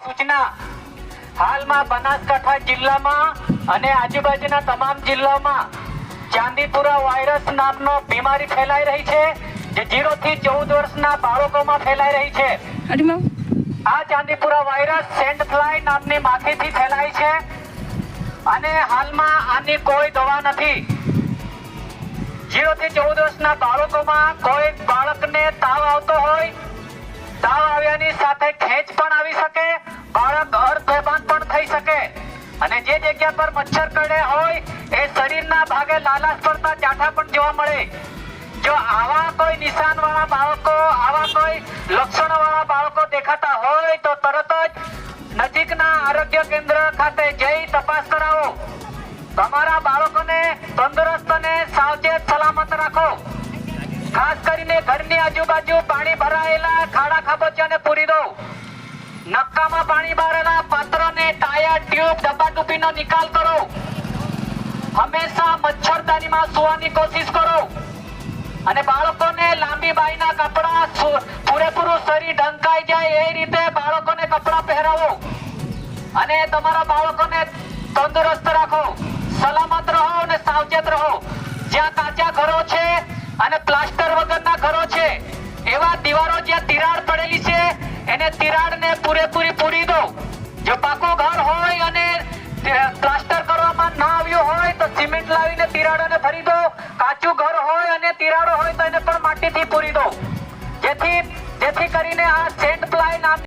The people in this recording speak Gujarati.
સૂચના. હાલમાં બનાસકાંઠા જિલ્લામાં અને આજુબાજુના તમામ જિલ્લામાં ચાંદીપુરા વાયરસ નામનો બીમારી ફેલાઈ રહી છે જે જીરો થી ચૌદ વર્ષના બાળકોમાં ફેલાઈ રહી છે. આ ચાંદીપુરા વાયરસ સેન્ડ ફ્લાય નામની માખીથી ફેલાય છે અને હાલમાં આની કોઈ દવા નથી. જીરો થી ચૌદ વર્ષના બાળકોમાં કોઈ બાળકને તાવ આવતો હોય તાવ આવ્યાની સાથે ખેંચ પણ આવી અને જે જગ્યા પર મચ્છર કરડે હોય, એ શરીરના ભાગે લાલાશ પડતા ચાઠા પણ જોવા મળે. જો આવા કોઈ નિશાન વાળા બાળકો, આવા કોઈ લક્ષણો વાળા બાળકો દેખાતા હોય, તો તરત જ નજીકના આરોગ્ય કેન્દ્ર ખાતે જઈ તપાસ કરાવો. તમારા બાળકોને તંદુરસ્ત અને સાવચેત સલામત રાખો. ખાસ કરીને ઘરની આજુબાજુ પાણી ભરાયેલા ખાડા ખાબોચિયાને પૂરી દો. નક્કામાં પાણી ભરેલા પાત્રને ટાયર ટ્યુબ ડબ્બા ટૂપીનો નિકાલ કરો. હંમેશા મચ્છરદાનીમાં સુવાની કોશિશ કરો. અને બાળકોને લાંબી બાઈના કપડા પૂરેપૂરું શરીર ઢંકાઈ જાય એ રીતે બાળકોને કપડા પહેરાવો. અને તમારા બાળકોને તંદુરસ્ત રાખો. સલામત રહો અને સાવચેત રહો. જ્યાં કાચા ઘરો છે અને પ્લાસ્ટર એને તિરાડને પૂરેપૂરી પૂરી દો જો પાકું ઘર હોય અને પ્લાસ્ટર કરવામાં ના આવ્યું હોય તો સિમેન્ટ લાવીને તિરાડોને ભરી દો કાચું ઘર હોય અને તિરાડો હોય તો એને પણ માટીથી પૂરી દો જેથી જેથી કરીને આ સેન્ટ પ્લાય નામ